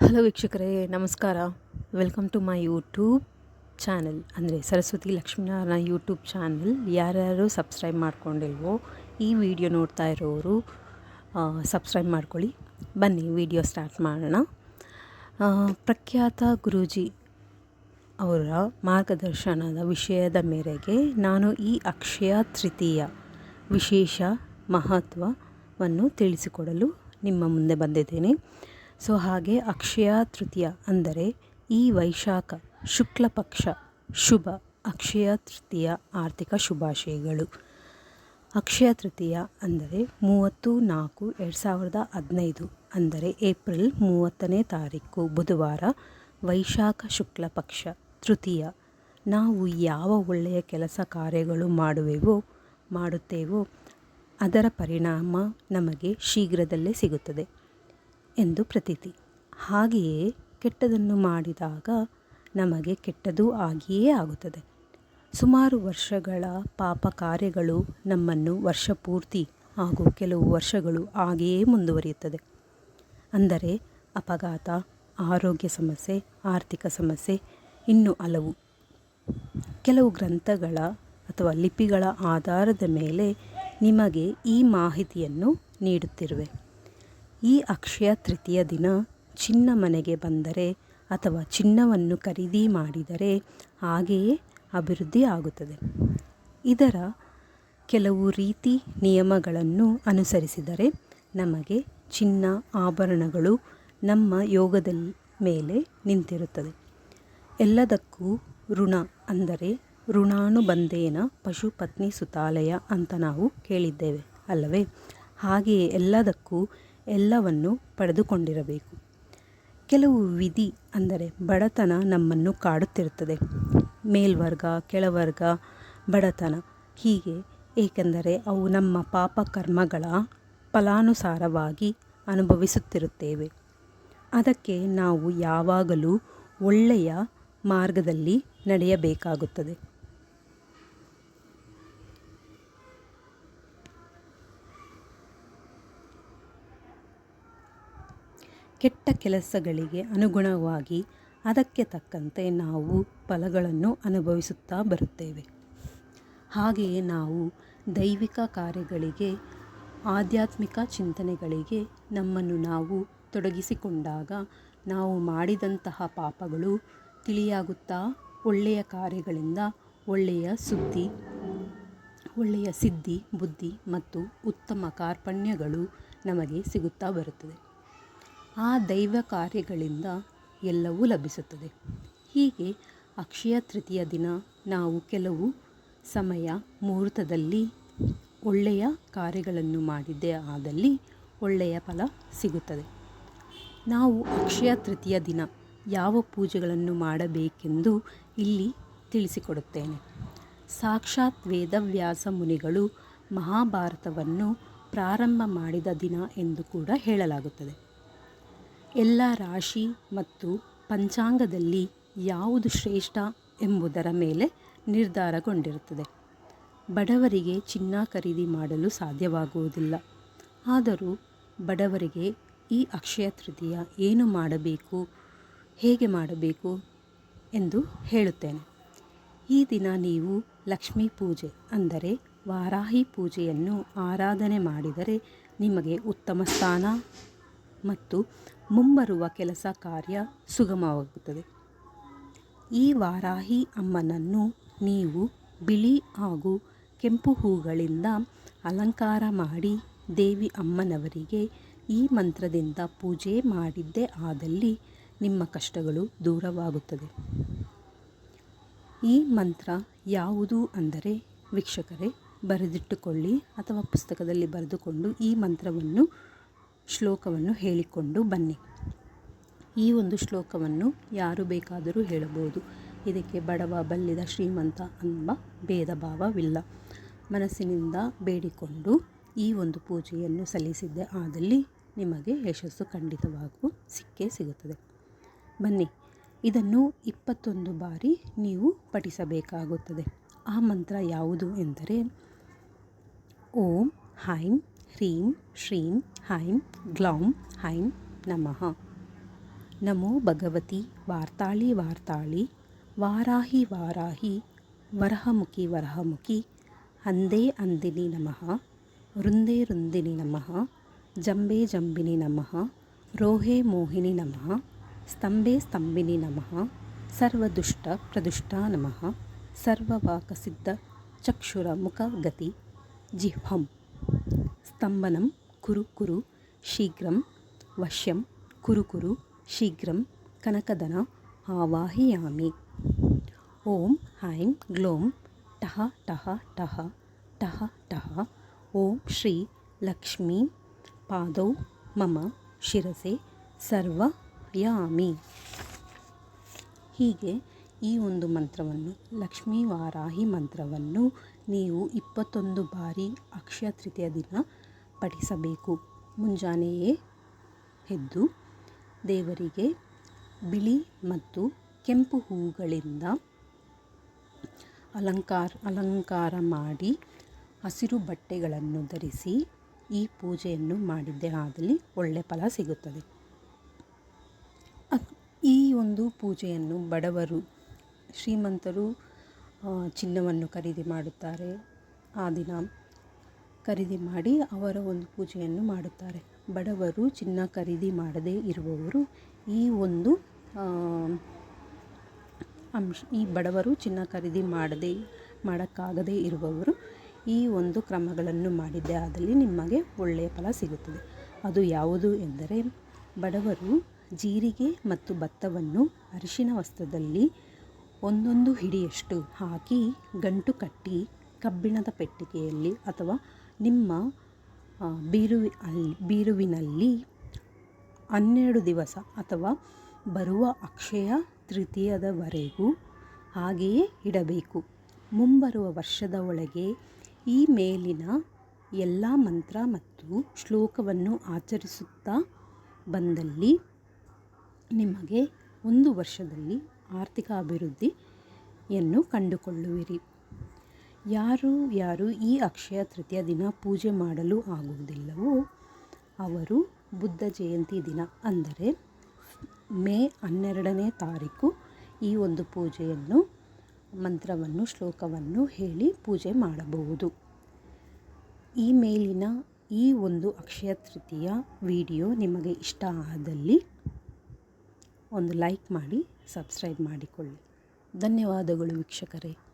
Hello ವೀಕ್ಷಕರೇ, ನಮಸ್ಕಾರ. Welcome to my YouTube channel ಅಂದರೆ ಸರಸ್ವತಿ ಲಕ್ಷ್ಮೀನಾರಾಯಣ ಯೂಟ್ಯೂಬ್ ಚಾನಲ್ ಯಾರ್ಯಾರು ಸಬ್ಸ್ಕ್ರೈಬ್ ಮಾಡ್ಕೊಂಡಿಲ್ವೋ ಈ ವಿಡಿಯೋ ನೋಡ್ತಾ ಇರೋರು ಸಬ್ಸ್ಕ್ರೈಬ್ ಮಾಡ್ಕೊಳ್ಳಿ. ಬನ್ನಿ ವಿಡಿಯೋ ಸ್ಟಾರ್ಟ್ ಮಾಡೋಣ. ಪ್ರಖ್ಯಾತ ಗುರೂಜಿ ಅವರ ಮಾರ್ಗದರ್ಶನದ ವಿಷಯದ ಮೇರೆಗೆ ನಾನು ಈ ಅಕ್ಷಯ ತೃತೀಯ ವಿಶೇಷ ಮಹತ್ವವನ್ನು ತಿಳಿಸಿಕೊಡಲು ನಿಮ್ಮ ಮುಂದೆ ಬಂದಿದ್ದೇನೆ. ಸೊ ಹಾಗೆ ಅಕ್ಷಯ ತೃತೀಯ ಅಂದರೆ ಈ ವೈಶಾಖ ಶುಕ್ಲ ಪಕ್ಷ, ಶುಭ, ಅಕ್ಷಯ ತೃತೀಯ ಆರ್ಥಿಕ ಶುಭಾಶಯಗಳು. ಅಕ್ಷಯ ತೃತೀಯ ಅಂದರೆ ಮೂವತ್ತು ನಾಲ್ಕು ಎರಡು ಸಾವಿರದ ಹದಿನೈದು ಅಂದರೆ ಏಪ್ರಿಲ್ ಮೂವತ್ತನೇ ತಾರೀಕು, ಬುಧವಾರ ವೈಶಾಖ ಶುಕ್ಲ ಪಕ್ಷ ತೃತೀಯ. ನಾವು ಯಾವ ಒಳ್ಳೆಯ ಕೆಲಸ ಕಾರ್ಯಗಳು ಮಾಡುವೆವೋ, ಮಾಡುತ್ತೇವೋ ಅದರ ಪರಿಣಾಮ ನಮಗೆ ಶೀಘ್ರದಲ್ಲೇ ಸಿಗುತ್ತದೆ. ಎಂದು ಪ್ರತೀತಿ. ಹಾಗೆಯೇ ಕೆಟ್ಟದನ್ನು ಮಾಡಿದಾಗ ನಮಗೆ ಕೆಟ್ಟದ್ದು ಆಗಿಯೇ ಆಗುತ್ತದೆ. ಸುಮಾರು ವರ್ಷಗಳ ಪಾಪ ಕಾರ್ಯಗಳು ನಮ್ಮನ್ನು ವರ್ಷ ಪೂರ್ತಿ ಹಾಗೂ ಕೆಲವು ವರ್ಷಗಳು ಹಾಗೆಯೇ ಮುಂದುವರಿಯುತ್ತದೆ. ಅಂದರೆ ಅಪಘಾತ, ಆರೋಗ್ಯ ಸಮಸ್ಯೆ, ಆರ್ಥಿಕ ಸಮಸ್ಯೆ, ಇನ್ನೂ ಹಲವು. ಕೆಲವು ಗ್ರಂಥಗಳ ಅಥವಾ ಲಿಪಿಗಳ ಆಧಾರದ ಮೇಲೆ ನಿಮಗೆ ಈ ಮಾಹಿತಿಯನ್ನು ನೀಡುತ್ತಿರುವೆ. ಈ ಅಕ್ಷಯ ತೃತೀಯ ದಿನ ಚಿನ್ನ ಮನೆಗೆ ಬಂದರೆ ಅಥವಾ ಚಿನ್ನವನ್ನು ಖರೀದಿ ಮಾಡಿದರೆ ಹಾಗೆಯೇ ಅಭಿವೃದ್ಧಿ ಆಗುತ್ತದೆ. ಇದರ ಕೆಲವು ರೀತಿ ನಿಯಮಗಳನ್ನು ಅನುಸರಿಸಿದರೆ ನಮಗೆ ಚಿನ್ನ ಆಭರಣಗಳು ನಮ್ಮ ಯೋಗದ ಮೇಲೆ ನಿಂತಿರುತ್ತದೆ. ಎಲ್ಲದಕ್ಕೂ ಋಣ ಅಂದರೆ ಋಣಾನುಬಂಧೇನ ಪಶುಪತ್ನಿ ಸುತಾಲಯ ಅಂತ ನಾವು ಕೇಳಿದ್ದೇವೆ ಅಲ್ಲವೇ? ಹಾಗೆಯೇ ಎಲ್ಲದಕ್ಕೂ ಎಲ್ಲವನ್ನು ಪಡೆದುಕೊಂಡಿರಬೇಕು. ಕೆಲವು ವಿಧಿ ಅಂದರೆ ಬಡತನ ನಮ್ಮನ್ನು ಕಾಡುತ್ತಿರುತ್ತದೆ. ಮೇಲ್ವರ್ಗ, ಕೆಳವರ್ಗ, ಬಡತನ. ಹೀಗೆ ಏಕೆಂದರೆ ಅವು ನಮ್ಮ ಪಾಪ ಕರ್ಮಗಳ ಫಲಾನುಸಾರವಾಗಿ ಅನುಭವಿಸುತ್ತಿರುತ್ತೇವೆ. ಅದಕ್ಕೆ ನಾವು ಯಾವಾಗಲೂ ಒಳ್ಳೆಯ ಮಾರ್ಗದಲ್ಲಿ ನಡೆಯಬೇಕಾಗುತ್ತದೆ. ಕೆಟ್ಟ ಕೆಲಸಗಳಿಗೆ ಅನುಗುಣವಾಗಿ ಅದಕ್ಕೆ ತಕ್ಕಂತೆ ನಾವು ಫಲಗಳನ್ನು ಅನುಭವಿಸುತ್ತಾ ಬರುತ್ತೇವೆ. ಹಾಗೆಯೇ ನಾವು ದೈವಿಕ ಕಾರ್ಯಗಳಿಗೆ, ಆಧ್ಯಾತ್ಮಿಕ ಚಿಂತನೆಗಳಿಗೆ ನಮ್ಮನ್ನು ನಾವು ತೊಡಗಿಸಿಕೊಂಡಾಗ ನಾವು ಮಾಡಿದಂತಹ ಪಾಪಗಳು ತಿಳಿಯಾಗುತ್ತಾ ಒಳ್ಳೆಯ ಕಾರ್ಯಗಳಿಂದ ಒಳ್ಳೆಯ ಸುದ್ದಿ, ಒಳ್ಳೆಯ ಸಿದ್ಧಿ, ಬುದ್ಧಿ ಮತ್ತು ಉತ್ತಮ ಕಾರ್ಪಣ್ಯಗಳು ನಮಗೆ ಸಿಗುತ್ತಾ ಬರುತ್ತದೆ. ಆ ದೈವ ಕಾರ್ಯಗಳಿಂದ ಎಲ್ಲವೂ ಲಭಿಸುತ್ತದೆ. ಹೀಗೆ ಅಕ್ಷಯ ತೃತೀಯ ದಿನ ನಾವು ಕೆಲವು ಸಮಯ ಮುಹೂರ್ತದಲ್ಲಿ ಒಳ್ಳೆಯ ಕಾರ್ಯಗಳನ್ನು ಮಾಡಿದ್ದೇ ಆದಲ್ಲಿ ಒಳ್ಳೆಯ ಫಲ ಸಿಗುತ್ತದೆ. ನಾವು ಅಕ್ಷಯ ತೃತೀಯ ದಿನ ಯಾವ ಪೂಜೆಗಳನ್ನು ಮಾಡಬೇಕೆಂದು ಇಲ್ಲಿ ತಿಳಿಸಿಕೊಡುತ್ತೇನೆ. ಸಾಕ್ಷಾತ್ ವೇದವ್ಯಾಸ ಮುನಿಗಳು ಮಹಾಭಾರತವನ್ನು ಪ್ರಾರಂಭ ಮಾಡಿದ ದಿನ ಎಂದು ಕೂಡ ಹೇಳಲಾಗುತ್ತದೆ. ಎಲ್ಲ ರಾಶಿ ಮತ್ತು ಪಂಚಾಂಗದಲ್ಲಿ ಯಾವುದು ಶ್ರೇಷ್ಠ ಎಂಬುದರ ಮೇಲೆ ನಿರ್ಧಾರಗೊಂಡಿರುತ್ತದೆ. ಬಡವರಿಗೆ ಚಿನ್ನ ಖರೀದಿ ಮಾಡಲು ಸಾಧ್ಯವಾಗುವುದಿಲ್ಲ. ಆದರೂ ಬಡವರಿಗೆ ಈ ಅಕ್ಷಯ ತೃತೀಯ ಏನು ಮಾಡಬೇಕು, ಹೇಗೆ ಮಾಡಬೇಕು ಎಂದು ಹೇಳುತ್ತೇನೆ. ಈ ದಿನ ನೀವು ಲಕ್ಷ್ಮೀ ಪೂಜೆ ಅಂದರೆ ವಾರಾಹಿ ಪೂಜೆಯನ್ನು ಆರಾಧನೆ ಮಾಡಿದರೆ ನಿಮಗೆ ಉತ್ತಮ ಸ್ಥಾನ ಮತ್ತು ಮುಂಬರುವ ಕೆಲಸ ಕಾರ್ಯ ಸುಗಮವಾಗುತ್ತದೆ. ಈ ವಾರಾಹಿ ಅಮ್ಮನನ್ನು ನೀವು ಬಿಳಿ ಹಾಗೂ ಕೆಂಪು ಹೂಗಳಿಂದ ಅಲಂಕಾರ ಮಾಡಿ ದೇವಿ ಅಮ್ಮನವರಿಗೆ ಈ ಮಂತ್ರದಿಂದ ಪೂಜೆ ಮಾಡಿದ್ದೇ ಆದಲ್ಲಿ ನಿಮ್ಮ ಕಷ್ಟಗಳು ದೂರವಾಗುತ್ತದೆ. ಈ ಮಂತ್ರ ಯಾವುದು ಅಂದರೆ ವೀಕ್ಷಕರೇ ಬರೆದಿಟ್ಟುಕೊಳ್ಳಿ ಅಥವಾ ಪುಸ್ತಕದಲ್ಲಿ ಬರೆದುಕೊಂಡು ಈ ಮಂತ್ರವನ್ನು ಶ್ಲೋಕವನ್ನು ಹೇಳಿಕೊಂಡು ಬನ್ನಿ. ಈ ಒಂದು ಶ್ಲೋಕವನ್ನು ಯಾರು ಬೇಕಾದರೂ ಹೇಳಬಹುದು. ಇದಕ್ಕೆ ಬಡವ, ಬಲ್ಲಿದ, ಶ್ರೀಮಂತ ಅನ್ನುವ ಭೇದ ಭಾವವಿಲ್ಲ ಮನಸ್ಸಿನಿಂದ ಬೇಡಿಕೊಂಡು ಈ ಒಂದು ಪೂಜೆಯನ್ನು ಸಲ್ಲಿಸಿದ್ದೆ. ಆದಲ್ಲಿ ನಿಮಗೆ ಯಶಸ್ಸು ಖಂಡಿತವಾಗೂ ಸಿಕ್ಕೇ ಸಿಗುತ್ತದೆ. ಬನ್ನಿ, ಇದನ್ನು ಇಪ್ಪತ್ತೊಂದು ಬಾರಿ ನೀವು ಪಠಿಸಬೇಕಾಗುತ್ತದೆ. ಆ ಮಂತ್ರ ಯಾವುದು ಎಂದರೆ, ಓಂ ಹೈಂ ಹ್ರೀಂ ಶ್ರೀಂ हैं ग्लौं हैं नमः। नमो भगवति वार्ताळि वार्ताळि वाराहि वाराहि वरहमुखि वरहमुखि हन्दे हन्दिनि नमः रुन्दे रुन्दिनि नमः जम्बे जम्बिनि नमः रोहे मोहिनि नमः स्तम्भे स्तम्भिनि नमः सर्वदुष्टप्रदुष्टा नमः सर्ववाकसिद्धचक्षुरमुखगति जिह्वं स्तम्भनं ಕುರು ಕುರು ಶೀಘ್ರಂ, ವಶ್ಯಂ ಕುರು ಕುರು ಶೀಘ್ರಂ, ಕನಕದನ, ಆವಾಹಿಯಾಮಿ. ಓಂ ಹೈಂ ಗ್ಲೋಂ ಟಹ ಟಹ ಟಹ ಟಹ ಟಹ. ಓಂ ಶ್ರೀ ಲಕ್ಷ್ಮೀ ಪಾದೌ ಮಮ ಶಿರಸೆ ಸರ್ವಯಾಮಿ. ಹೀಗೆ ಈ ಒಂದು ಮಂತ್ರವನ್ನು ಲಕ್ಷ್ಮೀ ವಾರಾಹಿ ಮಂತ್ರವನ್ನು ನೀವು ಇಪ್ಪತ್ತೊಂದು ಬಾರಿ ಅಕ್ಷಯ ತೃತೀಯ ದಿನ ಪಠಿಸಬೇಕು. ಮುಂಜಾನೆಯೇ ಎದ್ದು ದೇವರಿಗೆ ಬಿಳಿ ಮತ್ತು ಕೆಂಪು ಹೂಗಳಿಂದ ಅಲಂಕಾರ ಅಲಂಕಾರ ಮಾಡಿ ಹಸಿರು ಬಟ್ಟೆಗಳನ್ನು ಧರಿಸಿ ಈ ಪೂಜೆಯನ್ನು ಮಾಡಿದ್ದೇ. ಆದಲ್ಲಿ ಒಳ್ಳೆಯ ಫಲ ಸಿಗುತ್ತದೆ. ಈ ಒಂದು ಪೂಜೆಯನ್ನು ಬಡವರು, ಶ್ರೀಮಂತರು ಚಿನ್ನವನ್ನು ಖರೀದಿ ಮಾಡುತ್ತಾರೆ. ಆ ದಿನ ಖರೀದಿ ಮಾಡಿ ಅವರ ಒಂದು ಪೂಜೆಯನ್ನು ಮಾಡುತ್ತಾರೆ. ಬಡವರು ಚಿನ್ನ ಖರೀದಿ ಮಾಡದೇ ಇರುವವರು ಈ ಒಂದು ಅಂಶ, ಈ ಬಡವರು ಚಿನ್ನ ಖರೀದಿ ಮಾಡದೇ, ಮಾಡೋಕ್ಕಾಗದೇ ಇರುವವರು ಈ ಒಂದು ಕ್ರಮಗಳನ್ನು ಮಾಡಿದ್ದೆ. ಆದಲ್ಲಿ ನಿಮಗೆ ಒಳ್ಳೆಯ ಫಲ ಸಿಗುತ್ತದೆ. ಅದು ಯಾವುದು ಎಂದರೆ, ಬಡವರು ಜೀರಿಗೆ ಮತ್ತು ಭತ್ತವನ್ನು ಅರಿಶಿನ ವಸ್ತ್ರದಲ್ಲಿ ಒಂದೊಂದು ಹಿಡಿಯಷ್ಟು ಹಾಕಿ ಗಂಟು ಕಟ್ಟಿ ಕಬ್ಬಿಣದ ಪೆಟ್ಟಿಗೆಯಲ್ಲಿ ಅಥವಾ ನಿಮ್ಮ ಬೀರುವಿ ಅಲ್ಲಿ, ಬೀರುವಿನಲ್ಲಿ ಹನ್ನೆರಡು ದಿವಸ ಅಥವಾ ಬರುವ ಅಕ್ಷಯ ತೃತೀಯದವರೆಗೂ ಹಾಗೆಯೇ ಇಡಬೇಕು. ಮುಂಬರುವ ವರ್ಷದ ಒಳಗೆ ಈ ಮೇಲಿನ ಎಲ್ಲ ಮಂತ್ರ ಮತ್ತು ಶ್ಲೋಕವನ್ನು ಆಚರಿಸುತ್ತಾ ಬಂದಲ್ಲಿ ನಿಮಗೆ ಒಂದು ವರ್ಷದಲ್ಲಿ ಆರ್ಥಿಕ ಅಭಿವೃದ್ಧಿಯನ್ನು ಕಂಡುಕೊಳ್ಳುವಿರಿ. ಯಾರು ಯಾರು ಈ ಅಕ್ಷಯ ತೃತೀಯ ದಿನ ಪೂಜೆ ಮಾಡಲು ಆಗುವುದಿಲ್ಲವೋ ಅವರು ಬುದ್ಧ ಜಯಂತಿ ದಿನ ಅಂದರೆ ಮೇ ಹನ್ನೆರಡನೇ ತಾರೀಕು ಈ ಒಂದು ಪೂಜೆಯನ್ನು, ಮಂತ್ರವನ್ನು, ಶ್ಲೋಕವನ್ನು ಹೇಳಿ ಪೂಜೆ ಮಾಡಬಹುದು. ಈ ಮೇಲಿನ ಈ ಒಂದು ಅಕ್ಷಯ ತೃತೀಯ ವಿಡಿಯೋ ನಿಮಗೆ ಇಷ್ಟ ಆದಲ್ಲಿ ಒಂದು ಲೈಕ್ ಮಾಡಿ, ಸಬ್ಸ್ಕ್ರೈಬ್ ಮಾಡಿಕೊಳ್ಳಿ. ಧನ್ಯವಾದಗಳು ವೀಕ್ಷಕರೇ.